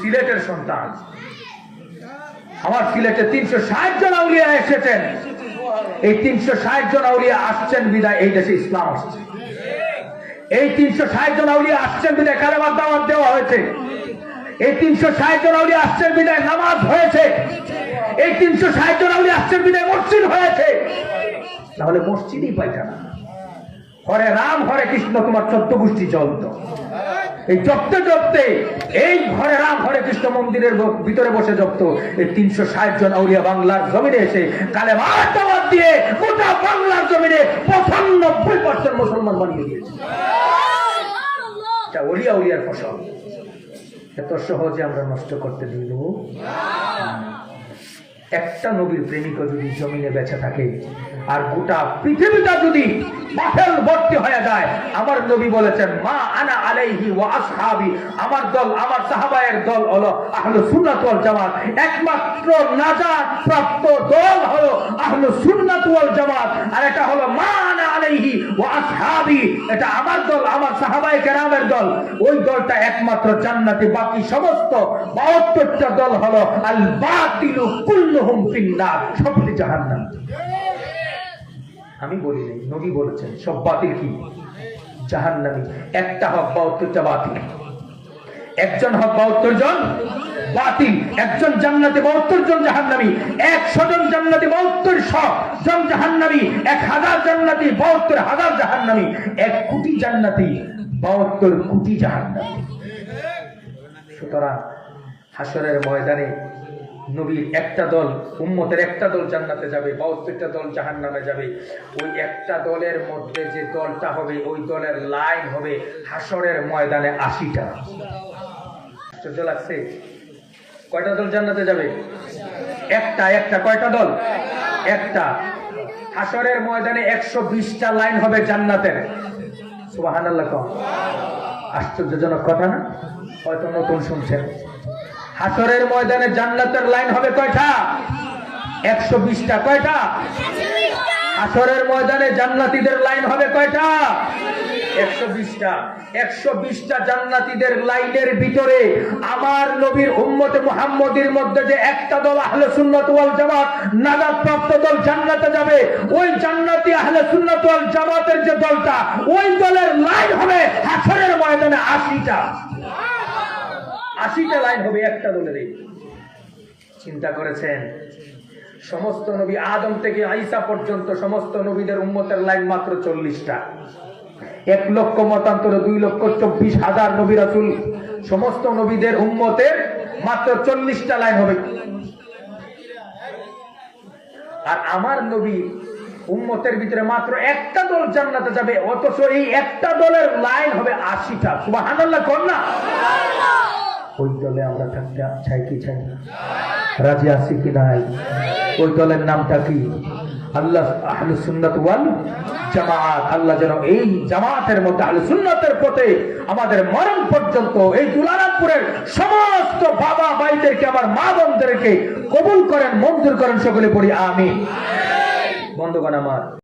সিলেটের সন্তান। আমার সিলেটে তিনশো ষাট জন আউলিয়া এসেছেন। এই তিনশো ষাট জন আউলিয়া আসছেন বিদায় এই দেশে ইসলাম আসছে। এই তিনশো ষাট জন আউলিয়া আসছেন বিদায় কালেমার দাওয়াত দেওয়া হয়েছে। এই তিনশো ষাট জন আউলিয়া আসছেন বিদায় নামাজ হয়েছে। এই তিনশো ষাট জন আউলিয়া আসছেন বিদায় মসজিদ হয়েছে। তাহলে মসজিদই পাইটা না। হরে রাম, হরে কৃষ্ণ, তোমার চোদ্দ গোষ্ঠী চলত। এই জপতে জপতে, এই হরে রাম, হরে কৃষ্ণ মন্দিরের ভিতরে বসে জপত। এই তিনশো ষাট জন আউলিয়া বাংলার জমিনে এসে কালে মাতাবাদ দিয়ে গোটা বাংলার জমিনে পঁচানব্বই পার্সেন্ট মুসলমান বানিয়ে দিয়েছে। এটা অলিয়া উলিয়ার ফসল। এত সহজে আমরা নষ্ট করতে দিব। একটা নবীর প্রেমিক যদি জমিনে বেঁচে থাকে, আর গোটা পৃথিবীটা যদি বাফেল ভর্তি হয়ে যায়। আমার নবী বলেছেন, মা আনা আলাইহি ওয়া আসহাবি। আমার দল, আমার সাহাবায়ের দল হলো আহলু সুন্নাত ওয়াল জামাত। একমাত্র নাজাত প্রাপ্ত দল হলো আহলু সুন্নাত ওয়াল জামাত। আর এটা হলো মা আনা আলাইহি ওয়া আসহাবি। এটা আমার দল, আমার সাহাবায়ে কেরামের দল। ওই দলটা একমাত্র জান্নাতি, বাকি সমস্ত 72টা দল হলো আল বাতিলু কুল্লুহুম ফিন্নার সবটি জাহান্নাম। আমি বলি নাই, নবী বলেছেন, সব বাতিল কি? জাহান্নামী। একটা হক বাহাত্তরটা বাতিল। একজন হক বাহাত্তর জন বাতিল। একজন জান্নাতে বাহাত্তর জন জাহান্নামী। একশো জন জান্নাতি বাহাত্তর জন জাহান্নামী। এক হাজার জান্নাতি বাহাত্তর হাজার জাহান্নামী। এক কোটি জান্নাতি বাহাত্তর কোটি জাহান্নামী। সুতরাং হাসরের ময়দানে নবীর একটা দল, উম্মতের একটা দল জান্নাতে যাবে বাহাত্তরটা দল জাহান নামে যাবে। ওই একটা দলের মধ্যে যে দলটা হবে, ওই দলের লাইন হবে হাসরের ময়দানে আশিটা। আশ্চর্য লাগছে? কয়টা দল জান্নাতে যাবে? একটা একটা, কয়টা দল? একটা। হাসরের ময়দানে একশো বিশটা লাইন হবে জান্নাতের। সুবাহান আশ্চর্যজনক কথা না? হয়তো নতুন শুনছেন। হাসরের ময়দানে জান্নাতের লাইন হবে কয়টা? একশো বিশটা। কয়টা? হাসরের ময়দানে জান্নাতীদের লাইন হবে কয়টা? একশো বিশটা। একশো বিশটা জান্নাতীদের লাইনের ভিতরে আমার নবীর উম্মতে মুহাম্মদের মধ্যে যে একটা দল আহলে সুন্নাত ওয়াল জামাত নাজাত প্রাপ্ত দল জান্নাতে যাবে, ওই জান্নাতি আহলে সুন্নাত ওয়াল জামাতের যে দলটা, ওই দলের লাইন হবে হাসরের ময়দানে আশিটা। আশিটা লাইন হবে, একটা দলের চিন্তা করেছেন? সমস্ত নবী আদম থেকে আইসা পর্যন্ত সমস্ত নবীদের উন্মতের লাইন মাত্র চল্লিশটা। এক লক্ষ মতান্তরে দুই লক্ষ চব্বিশ হাজার নবী রাসুল সমস্ত নবীদের উম্মতের মাত্র চল্লিশটা লাইন হবে। আর আমার নবী উম্মতের ভিতরে মাত্র একটা দল জান্নাতে যাবে, অথচ এই একটা দলের লাইন হবে আশিটা। সুবাহ কর না? ওই দলে আমরা থাকতে চাই কি চাই রাজি আছি কি নাই? ওই দলের নামটা কি? আল্লাহ যেন এই জামাতের পথে আমাদের মরণ পর্যন্ত এই দুলারামপুরের সমস্ত বাবা আমার মা কবুল করেন, মঞ্জুর করেন, সকলে পড়ি আমি বন্ধুগণ আমার